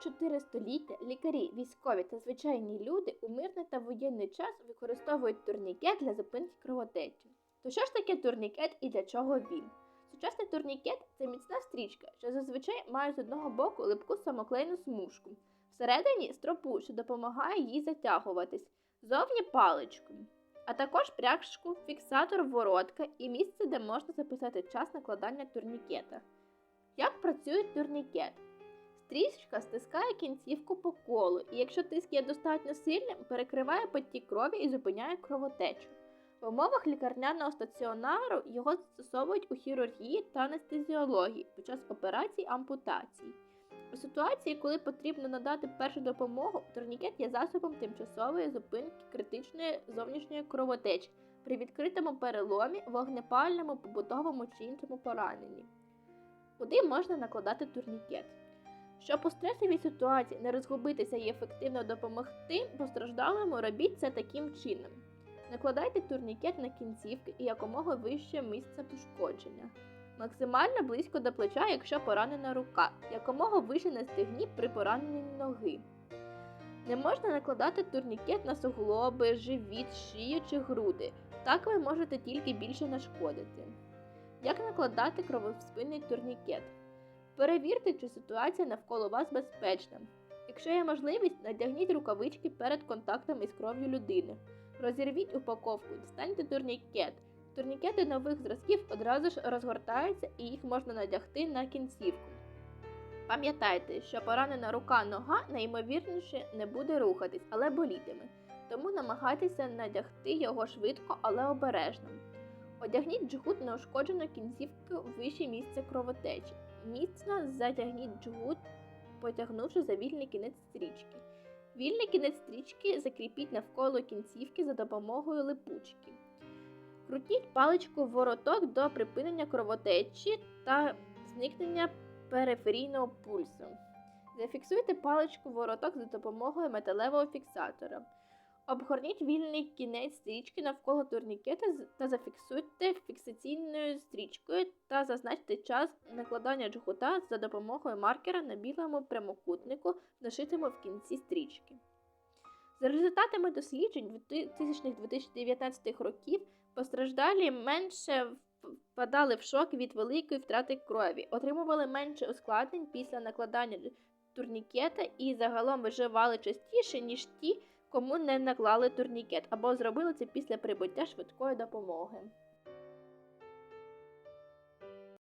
чотири століття лікарі, військові та звичайні люди у мирний та воєнний час використовують турнікет для зупинки кровотечі. То що ж таке турнікет і для чого він? Сучасний турнікет це міцна стрічка, що зазвичай має з одного боку липку самоклейну смужку. Всередині стропу, що допомагає їй затягуватись, зовні паличку, а також пряжку, фіксатор, воротка і місце, де можна записати час накладання турнікета. Як працює турнікет? Стрічка стискає кінцівку по колу, і якщо тиск є достатньо сильним, перекриває потік крові і зупиняє кровотечу. В умовах лікарняного стаціонару його застосовують у хірургії та анестезіології під час операцій ампутацій. У ситуації, коли потрібно надати першу допомогу, турнікет є засобом тимчасової зупинки критичної зовнішньої кровотечі при відкритому переломі, вогнепальному, побутовому чи іншому пораненні. Куди можна накладати турнікет? Щоб у стресовій ситуації не розгубитися і ефективно допомогти постраждалому, робіть це таким чином. Накладайте турнікет на кінцівки і якомога вище місце пошкодження. Максимально близько до плеча, якщо поранена рука, якомога вище на стегні при пораненні ноги. Не можна накладати турнікет на суглоби, живіт, шию чи груди. Так ви можете тільки більше нашкодити. Як накладати кровоспинний турнікет? Перевірте, чи ситуація навколо вас безпечна. Якщо є можливість, надягніть рукавички перед контактом із кров'ю людини. Розірвіть упаковку, дістаньте турнікет. Турнікети нових зразків одразу ж розгортаються і їх можна надягти на кінцівку. Пам'ятайте, що поранена рука нога найімовірніше не буде рухатись, але болітиме. Тому намагайтеся надягти його швидко, але обережно. Одягніть джгут на ушкоджену кінцівку вище місця кровотечі. Міцно затягніть джгут, потягнувши за вільний кінець стрічки. Вільний кінець стрічки закріпіть навколо кінцівки за допомогою липучки. Крутіть паличку в вороток до припинення кровотечі та зникнення периферійного пульсу. Зафіксуйте паличку в вороток за допомогою металевого фіксатора. Обгорніть вільний кінець стрічки навколо турнікета та зафіксуйте фіксаційною стрічкою та зазначте час накладання джгута за допомогою маркера на білому прямокутнику, нашитому в кінці стрічки. За результатами досліджень 2000-2019 років постраждалі менше впадали в шок від великої втрати крові, отримували менше ускладнень після накладання турнікета і загалом виживали частіше, ніж ті, кому не наклали турнікет або зробили це після прибуття швидкої допомоги.